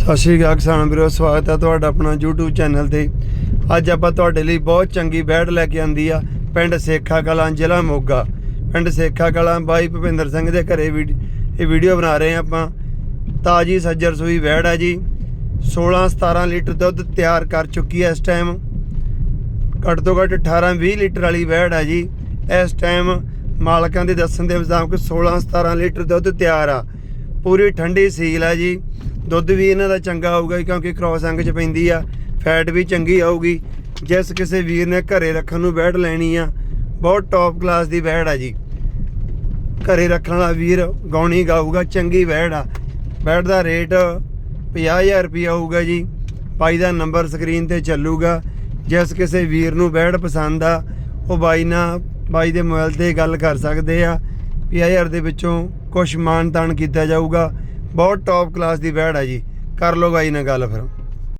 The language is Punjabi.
ਸਤਿ ਸ਼੍ਰੀ ਅਕਾਲ ਕਿਸਾਨ ਵੀਰੋ, ਸਵਾਗਤ ਹੈ ਤੁਹਾਡਾ ਆਪਣਾ YouTube ਚੈਨਲ ਤੇ। ਅੱਜ ਆਪਾਂ ਤੁਹਾਡੇ ਲਈ ਬਹੁਤ ਚੰਗੀ ਬੈੜ ਲੈ ਕੇ ਆਂਦੀ ਆ, ਪਿੰਡ ਸੇਖਾ ਕਲਾਂ, ਜ਼ਿਲ੍ਹਾ ਮੋਗਾ। ਪਿੰਡ ਸੇਖਾ ਕਲਾਂ, ਬਾਈ ਭੁਪਿੰਦਰ ਸਿੰਘ ਦੇ ਘਰੇ ਵੀ ਇਹ ਵੀਡੀਓ ਬਣਾ ਰਹੇ ਆ ਆਪਾਂ। ਤਾਜੀ ਸੱਜਰ ਸੂਈ ਬੈੜ ਹੈ ਜੀ। 16 17 ਲੀਟਰ ਦੁੱਧ ਤਿਆਰ ਕਰ ਚੁੱਕੀ ਹੈ ਇਸ ਟਾਈਮ ਘੱਟ ਤੋਂ ਘੱਟ 18 20 ਲੀਟਰ ਵਾਲੀ ਬੈੜ ਹੈ ਜੀ। ਇਸ ਟਾਈਮ ਮਾਲਕਾਂ ਦੇ ਦੱਸਣ ਦੇ ਮੁਤਾਬਕ 16 17 ਲੀਟਰ ਦੁੱਧ ਤਿਆਰ ਆ। ਪੂਰੀ ਠੰਡੀ ਸੀਲ ਆ ਜੀ। ਦੁੱਧ ਵੀ ਇਹਨਾਂ ਦਾ ਚੰਗਾ ਆਊਗਾ ਕਿਉਂਕਿ ਕ੍ਰੋਸ ਅੰਗ ਚ ਪੈਂਦੀ ਆ ਫੈਟ ਵੀ ਚੰਗੀ ਆਊਗੀ। ਜਿਸ ਕਿਸੇ ਵੀਰ ਨੇ ਘਰੇ ਰੱਖਣ ਨੂੰ ਬੈੜ ਲੈਣੀ ਆ, ਬਹੁਤ ਟੌਪ ਕਲਾਸ ਦੀ ਬੈੜ ਆ ਜੀ। ਘਰੇ ਰੱਖਣ ਵਾਲਾ ਵੀਰ ਗਾਉਣੀ ਗਾਊਗਾ, ਚੰਗੀ ਬੈੜ ਆ। ਬੈੜ ਦਾ ਰੇਟ 50000 ਰੁਪਏ ਆਊਗਾ ਜੀ। ਬਾਈ ਦਾ ਨੰਬਰ ਸਕਰੀਨ ਤੇ ਚੱਲੂਗਾ। ਜਿਸ ਕਿਸੇ ਵੀਰ ਨੂੰ ਬੈੜ ਪਸੰਦ ਆ, ਉਹ ਬਾਈ ਨਾਲ, ਬਾਈ ਦੇ ਮੋਬਾਈਲ ਤੇ ਗੱਲ ਕਰ ਸਕਦੇ ਆ। 50000 ਦੇ ਵਿੱਚੋਂ ਕੁਝ ਮਾਨ ਤਾਨ ਕੀਤਾ ਜਾਊਗਾ। ਬਹੁਤ ਟੌਪ ਕਲਾਸ ਦੀ ਬੈੜ ਆ ਜੀ। ਕਰ ਲਓ ਬਾਈ ਨਾਲ ਗੱਲ ਫਿਰ।